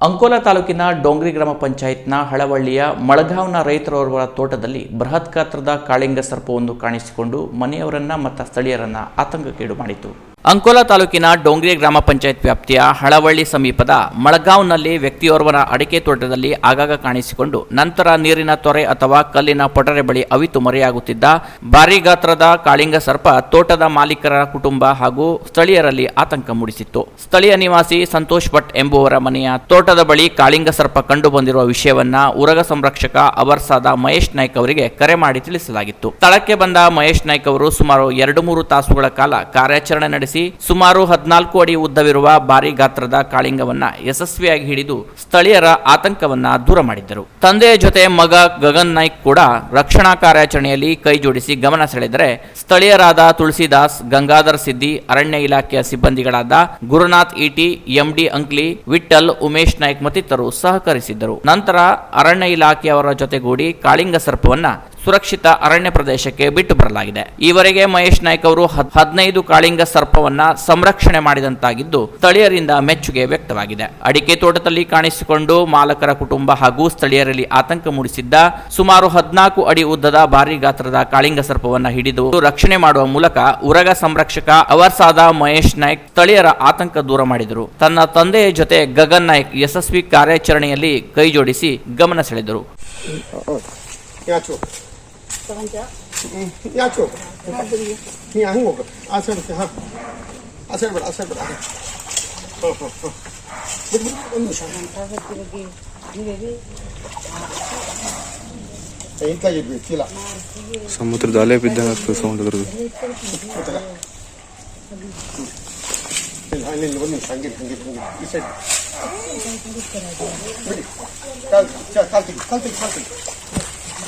ಅಂಕೋಲಾ ತಾಲೂಕಿನ ಡೋಂಗ್ರಿ ಗ್ರಾಮ ಪಂಚಾಯತ್ನ ಹಳವಳ್ಳಿಯ ಮಳಗಾವ್ನ ರೈತರವರ ತೋಟದಲ್ಲಿ ಬೃಹತ್ ಗಾತ್ರದ ಕಾಳಿಂಗ ಸರ್ಪವೊಂದು ಕಾಣಿಸಿಕೊಂಡು ಮನೆಯವರನ್ನ ಮತ್ತು ಸ್ಥಳೀಯರನ್ನ ಆತಂಕಕ್ಕೀಡು ಮಾಡಿತು ಅಂಕೋಲಾ ತಾಲೂಕಿನ ಡೋಂಗ್ರಿ ಗ್ರಾಮ ಪಂಚಾಯತ್ ವ್ಯಾಪ್ತಿಯ ಹಳವಳ್ಳಿ ಸಮೀಪದ ಮಳಗಾವ್ನಲ್ಲಿ ವ್ಯಕ್ತಿಯೋರ್ವನ ಅಡಿಕೆ ತೋಟದಲ್ಲಿ ಆಗಾಗ ಕಾಣಿಸಿಕೊಂಡು ನಂತರ ನೀರಿನ ತೊರೆ ಅಥವಾ ಕಲ್ಲಿನ ಪೊಟರೆ ಬಳಿ ಅವಿತು ಮರೆಯಾಗುತ್ತಿದ್ದ ಭಾರೀ ಗಾತ್ರದ ಕಾಳಿಂಗ ಸರ್ಪ ತೋಟದ ಮಾಲೀಕರ ಕುಟುಂಬ ಹಾಗೂ ಸ್ಥಳೀಯರಲ್ಲಿ ಆತಂಕ ಮೂಡಿಸಿತ್ತು. ಸ್ಥಳೀಯ ನಿವಾಸಿ ಸಂತೋಷ್ ಭಟ್ ಎಂಬುವರ ಮನೆಯ ತೋಟದ ಬಳಿ ಕಾಳಿಂಗ ಸರ್ಪ ಕಂಡು ಬಂದಿರುವ ವಿಷಯವನ್ನ ಉರಗ ಸಂರಕ್ಷಕ ಅವರ್ಸಾದ ಮಹೇಶ್ ನಾಯ್ಕ್ ಅವರಿಗೆ ಕರೆ ಮಾಡಿ ತಿಳಿಸಲಾಗಿತ್ತು. ಸ್ಥಳಕ್ಕೆ ಬಂದ ಮಹೇಶ್ ನಾಯ್ಕ್ ಅವರು ಸುಮಾರು ಎರಡು ಮೂರು ತಾಸುಗಳ ಕಾಲ ಕಾರ್ಯಾಚರಣೆ ನಡೆಸಿ ಸುಮಾರು ಹದಿನಾಲ್ಕು ಅಡಿ ಉದ್ದವಿರುವ ಭಾರಿ ಗಾತ್ರದ ಕಾಳಿಂಗವನ್ನ ಯಶಸ್ವಿಯಾಗಿ ಹಿಡಿದು ಸ್ಥಳೀಯರ ಆತಂಕವನ್ನ ದೂರ ಮಾಡಿದ್ದರು. ತಂದೆಯ ಜೊತೆ ಮಗ ಗಗನ್ ನಾಯ್ಕ್ ಕೂಡ ರಕ್ಷಣಾ ಕಾರ್ಯಾಚರಣೆಯಲ್ಲಿ ಕೈ ಜೋಡಿಸಿ ಗಮನ ಸೆಳೆದರೆ, ಸ್ಥಳೀಯರಾದ ತುಳಸಿದಾಸ್, ಗಂಗಾಧರ್ ಸಿದ್ದಿ ಅರಣ್ಯ ಇಲಾಖೆಯ ಸಿಬ್ಬಂದಿಗಳಾದ ಗುರುನಾಥ್ ಇಟಿ ಎಂಡಿ ಅಂಕ್ಲಿ ವಿಠಲ್ ಉಮೇಶ್ ನಾಯ್ಕ್ ಮತ್ತಿತರರು ಸಹಕರಿಸಿದ್ದರು. ನಂತರ ಅರಣ್ಯ ಇಲಾಖೆಯವರ ಜೊತೆಗೂಡಿ ಕಾಳಿಂಗ ಸರ್ಪವನ್ನ ಸುರಕ್ಷಿತ ಅರಣ್ಯ ಪ್ರದೇಶಕ್ಕೆ ಬಿಟ್ಟು ಬರಲಾಗಿದೆ. ಈವರೆಗೆ ಮಹೇಶ್ ನಾಯ್ಕ್ ಅವರು ಹದ್- ಹದಿನೈದು ಕಾಳಿಂಗ ಸರ್ಪವನ್ನ ಸಂರಕ್ಷಣೆ ಮಾಡಿದಂತಾಗಿದ್ದು ಸ್ಥಳೀಯರಿಂದ ಮೆಚ್ಚುಗೆ ವ್ಯಕ್ತವಾಗಿದೆ. ಅಡಿಕೆ ತೋಟದಲ್ಲಿ ಕಾಣಿಸಿಕೊಂಡು ಮಾಲಕರ ಕುಟುಂಬ ಹಾಗೂ ಸ್ಥಳೀಯರಲ್ಲಿ ಆತಂಕ ಮೂಡಿಸಿದ್ದ ಸುಮಾರು ಹದಿನಾಲ್ಕು ಅಡಿ ಉದ್ದದ ಭಾರಿ ಗಾತ್ರದ ಕಾಳಿಂಗ ಸರ್ಪವನ್ನ ಹಿಡಿದು ರಕ್ಷಣೆ ಮಾಡುವ ಮೂಲಕ ಉರಗ ಸಂರಕ್ಷಕ ಅವರ್ಸಾದ ಮಹೇಶ್ ನಾಯ್ಕ್ ಸ್ಥಳೀಯರ ಆತಂಕ ದೂರ ಮಾಡಿದರು. ತನ್ನ ತಂದೆಯ ಜೊತೆ ಗಗನ್ ನಾಯ್ಕ್ ಯಶಸ್ವಿ ಕಾರ್ಯಾಚರಣೆಯಲ್ಲಿ ಕೈ ಜೋಡಿಸಿ ಗಮನ ಸೆಳೆದರು. ಯಾಚು ಹ್ಮ್ ಯಾಚು ನೀ ಹಂಗೆ ಹೋಗು ಆ ಸೈಡ್ ಹಾಂ ಆ ಸೈಡ್ ಬೇಡ ಆ ಸೈಡ್ ಬೇಡ ಹಾಂ ಹಾಂ ಹಾಂ ಬಿಡು ಬಿಡು ಒಂದು ನಿಮಿಷ ಇಂತಾಗಿದ್ವಿ ಚೀಲ ಸಮುದ್ರದ ಅಲೆ ಬಿದ್ದಂಗೆ ಆಗ್ತದೆ ಸೌಂಡ್ ಅದ್ರದ್ದು ಗೊತ್ತಲ್ಲ ಇಲ್ಲ ಅಲ್ಲಿ ಒಂದು ನಿಮಿಷ ಹಂಗೆ ಹಂಗೆ ಹಂಗೆ ಈ ಸೈಡ್ ಬಿಡಿ ಕಾಲ್ ಚ- ಕಾಲ್ ತೆಗಿ ಕಾಲ್ ತೆಗಿ ಕಾಲ್ ತೆಗಿ ನಿಲ್ಲು, ನಿಲ್ಲು, ನಿಲ್ಲು.